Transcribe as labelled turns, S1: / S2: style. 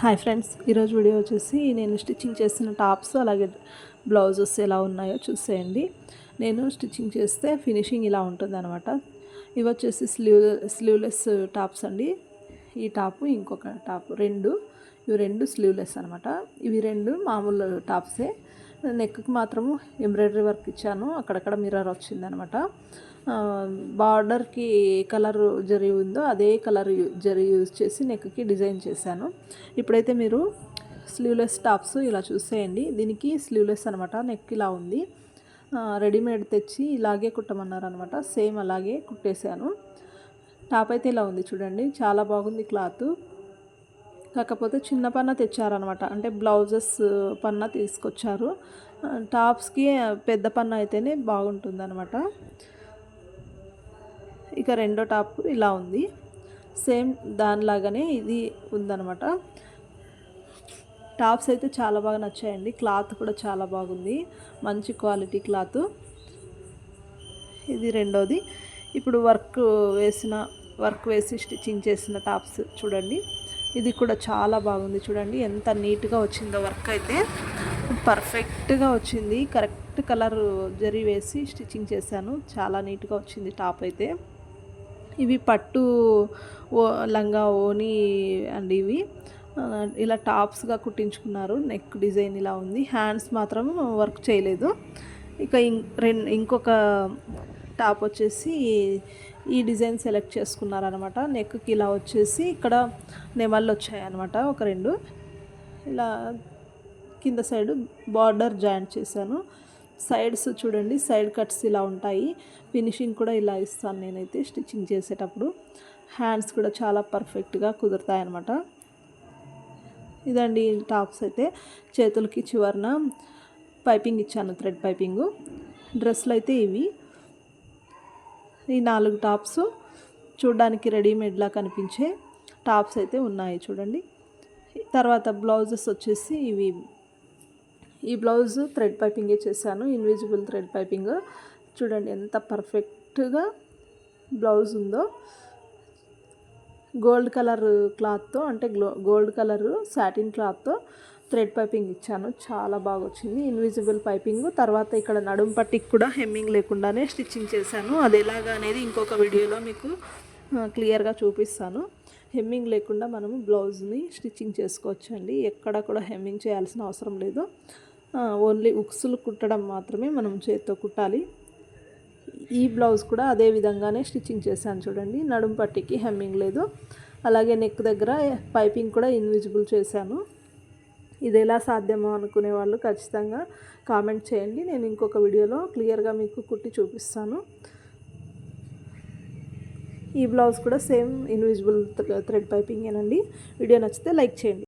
S1: Hi friends ఈరోజు video వచ్చేసి నేను స్టిచ్చింగ్ చేసిన టాప్స్ అలాగే బ్లౌజెస్ ఎలా ఉన్నాయో చూసేయండి. నేను స్టిచ్చింగ్ చేస్తే ఫినిషింగ్ ఇలా ఉంటుంది అనమాట ఇవి వచ్చేసి స్లీవ్ స్లీవ్లెస్ టాప్స్ అండి. ఈ టాపు ఇంకొక టాప్ రెండు. ఇవి రెండు స్లీవ్లెస్ అనమాట ఇవి రెండు మామూలు టాప్సే. నెక్కి మాత్రము ఎంబ్రాయిడరీ వర్క్ ఇచ్చాను. అక్కడక్కడ మిర్రర్ వచ్చిందనమాట బార్డర్కి ఏ కలర్ జరి ఉందో అదే కలర్ జరి యూజ్ చేసి నెక్కి డిజైన్ చేశాను. ఇప్పుడైతే మీరు స్లీవ్లెస్ టాప్స్ ఇలా చూసేయండి. దీనికి స్లీవ్లెస్ అనమాట నెక్ ఇలా ఉంది. రెడీమేడ్ తెచ్చి ఇలాగే కుట్టమన్నారు అనమాట సేమ్ అలాగే కుట్టేశాను. టాప్ అయితే ఇలా ఉంది చూడండి. చాలా బాగుంది క్లాత్. కాకపోతే చిన్న పన్న తెచ్చారనమాట అంటే బ్లౌజెస్ పన్న తీసుకొచ్చారు. టాప్స్కి పెద్ద పన్న అయితేనే బాగుంటుంది అనమాట ఇక రెండో టాప్ ఇలా ఉంది. సేమ్ దానిలాగానే ఇది ఉందనమాట టాప్స్ అయితే చాలా బాగా నచ్చాయండి. క్లాత్ కూడా చాలా బాగుంది. మంచి క్వాలిటీ క్లాత్. ఇది రెండోది. ఇప్పుడు వర్క్ వేసిన వర్క్ వేసి స్టిచ్చింగ్ చేసిన టాప్స్ చూడండి. ఇది కూడా చాలా బాగుంది. చూడండి ఎంత నీట్గా వచ్చిందో వర్క్ అయితే. పర్ఫెక్ట్గా వచ్చింది. కరెక్ట్ కలర్ జరి వేసి స్టిచ్చింగ్ చేశాను. చాలా నీట్గా వచ్చింది టాప్ అయితే. ఇవి పట్టు ఓ లంగా ఓని అండి ఇవి. ఇలా టాప్స్గా కుట్టించుకున్నారు. నెక్ డిజైన్ ఇలా ఉంది. హ్యాండ్స్ మాత్రం వర్క్ చేయలేదు. ఇక రెండు ఇంకొక టాప్ వచ్చేసి ఈ డిజైన్ సెలెక్ట్ చేసుకున్నారనమాట. నెక్కి ఇలా వచ్చేసి ఇక్కడ నెమళ్ళు వచ్చాయన్నమాట ఒక రెండు. ఇలా కింద సైడ్ బార్డర్ జాయింట్ చేశాను. సైడ్స్ చూడండి సైడ్ కట్స్ ఇలా ఉంటాయి. ఫినిషింగ్ కూడా ఇలా ఇస్తాను నేనైతే స్టిచ్చింగ్ చేసేటప్పుడు. హ్యాండ్స్ కూడా చాలా పర్ఫెక్ట్గా కుదురుతాయి అన్నమాట ఇదండి టాప్స్ అయితే. చేతులకి చివరన పైపింగ్ ఇచ్చాను థ్రెడ్ పైపింగ్. డ్రెస్సులు అయితే ఇవి. ఈ నాలుగు టాప్స్ చూడడానికి రెడీమేడ్లా కనిపించే టాప్స్ అయితే ఉన్నాయి చూడండి. తర్వాత బ్లౌజెస్ వచ్చేసి ఇవి. ఈ బ్లౌజ్ థ్రెడ్ పైపింగే చేశాను ఇన్విజిబుల్ థ్రెడ్ పైపింగ్. చూడండి ఎంత పర్ఫెక్ట్గా బ్లౌజ్ ఉందో. గోల్డ్ కలర్ క్లాత్తో అంటే గ్లో గోల్డ్ కలర్ సాటిన్ క్లాత్తో థ్రెడ్ పైపింగ్ ఇచ్చాను. చాలా బాగా వచ్చింది ఇన్విజిబుల్ పైపింగ్. తర్వాత ఇక్కడ నడుం పట్టికి కూడా హెమ్మింగ్ లేకుండానే స్టిచ్చింగ్ చేశాను. అది ఎలాగా అనేది ఇంకొక వీడియోలో మీకు క్లియర్గా చూపిస్తాను. హెమ్మింగ్ లేకుండా మనము బ్లౌజ్ని స్టిచ్చింగ్ చేసుకోవచ్చు అండి ఎక్కడ కూడా హెమ్మింగ్ చేయాల్సిన అవసరం లేదు. ఓన్లీ ఉక్సులు కుట్టడం మాత్రమే మనం చేతితో కుట్టాలి. ఈ బ్లౌజ్ కూడా అదే విధంగానే స్టిచ్చింగ్ చేశాను చూడండి. నడుం పట్టికి హెమ్మింగ్ లేదు. అలాగే నెక్ దగ్గర పైపింగ్ కూడా ఇన్విజిబుల్ చేశాను. ఇది ఎలా సాధ్యమో అనుకునే వాళ్ళు ఖచ్చితంగా కామెంట్ చేయండి. నేను ఇంకొక వీడియోలో క్లియర్గా మీకు కుట్టి చూపిస్తాను. ఈ బ్లౌజ్ కూడా సేమ్ ఇన్విజిబుల్ థ్రెడ్ పైపింగేనండి వీడియో నచ్చితే లైక్ చేయండి.